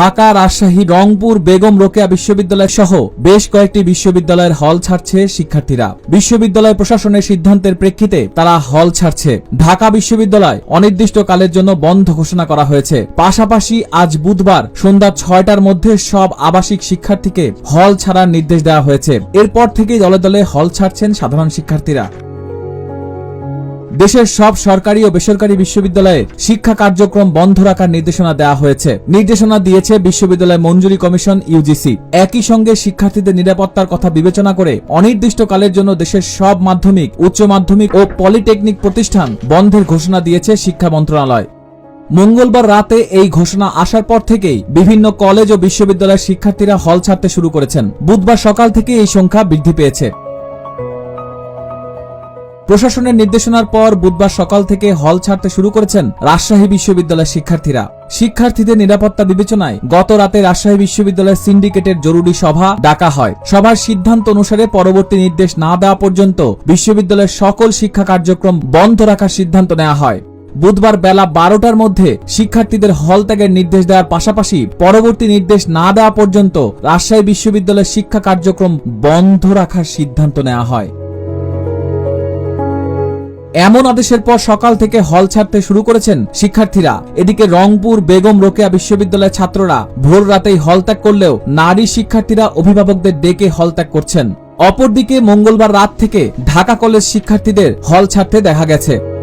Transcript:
ঢাকা, রাজশাহী, রংপুর, বেগম রোকেয়া বিশ্ববিদ্যালয় সহ বেশ কয়েকটি বিশ্ববিদ্যালয়ের হল ছাড়ছে শিক্ষার্থীরা। বিশ্ববিদ্যালয় প্রশাসনের সিদ্ধান্তের প্রেক্ষিতে তারা হল ছাড়ছে। ঢাকা বিশ্ববিদ্যালয় অনির্দিষ্টকালের জন্য বন্ধ ঘোষণা করা হয়েছে। পাশাপাশি আজ বুধবার সন্ধ্যা ছয়টার মধ্যে সব আবাসিক শিক্ষার্থীকে হল ছাড়ার নির্দেশ দেওয়া হয়েছে। এরপর থেকেই দলে দলে হল ছাড়ছেন সাধারণ শিক্ষার্থীরা। দেশের সব সরকারি ও বেসরকারি বিশ্ববিদ্যালয়ে শিক্ষা কার্যক্রম বন্ধ রাখার নির্দেশনা দেওয়া হয়েছে। নির্দেশনা দিয়েছে বিশ্ববিদ্যালয় মঞ্জুরি কমিশন ইউজিসি একই সঙ্গে শিক্ষার্থীদের নিরাপত্তার কথা বিবেচনা করে অনির্দিষ্টকালের জন্য দেশের সব মাধ্যমিক, উচ্চ মাধ্যমিক ও পলিটেকনিক প্রতিষ্ঠান বন্ধের ঘোষণা দিয়েছে শিক্ষা মন্ত্রণালয়। মঙ্গলবার রাতে এই ঘোষণা আসার পর থেকেই বিভিন্ন কলেজ ও বিশ্ববিদ্যালয়ের শিক্ষার্থীরা হল ছাড়তে শুরু করেছেন। বুধবার সকাল থেকে এই সংখ্যা বৃদ্ধি পেয়েছে। প্রশাসনের নির্দেশনার পর বুধবার সকাল থেকে হল ছাড়তে শুরু করেছেন রাজশাহী বিশ্ববিদ্যালয়ের শিক্ষার্থীরা। শিক্ষার্থীদের নিরাপত্তা বিবেচনায় গত রাতে রাজশাহী বিশ্ববিদ্যালয়ের সিন্ডিকেটের জরুরি সভা ডাকা হয়। সভার সিদ্ধান্ত অনুসারে পরবর্তী নির্দেশ না দেওয়া পর্যন্ত বিশ্ববিদ্যালয়ের সকল শিক্ষা কার্যক্রম বন্ধ রাখার সিদ্ধান্ত নেওয়া হয়। বুধবার বেলা বারোটার মধ্যে শিক্ষার্থীদের হল ত্যাগের নির্দেশ দেওয়ার পাশাপাশি পরবর্তী নির্দেশ না দেওয়া পর্যন্ত রাজশাহী বিশ্ববিদ্যালয়ের শিক্ষা কার্যক্রম বন্ধ রাখার সিদ্ধান্ত নেওয়া হয়। এমন আদেশের পর সকাল থেকে হল ছাড়তে শুরু করেছেন শিক্ষার্থীরা। এদিকে রংপুর বেগম রোকেয়া বিশ্ববিদ্যালয়ের ছাত্ররা ভোর রাতেই হল ত্যাগ করলেও নারী শিক্ষার্থীরা অভিভাবকদের ডেকে হল ত্যাগ করছেন। অপরদিকে মঙ্গলবার রাত থেকে ঢাকা কলেজ শিক্ষার্থীদের হল ছাড়তে দেখা গেছে।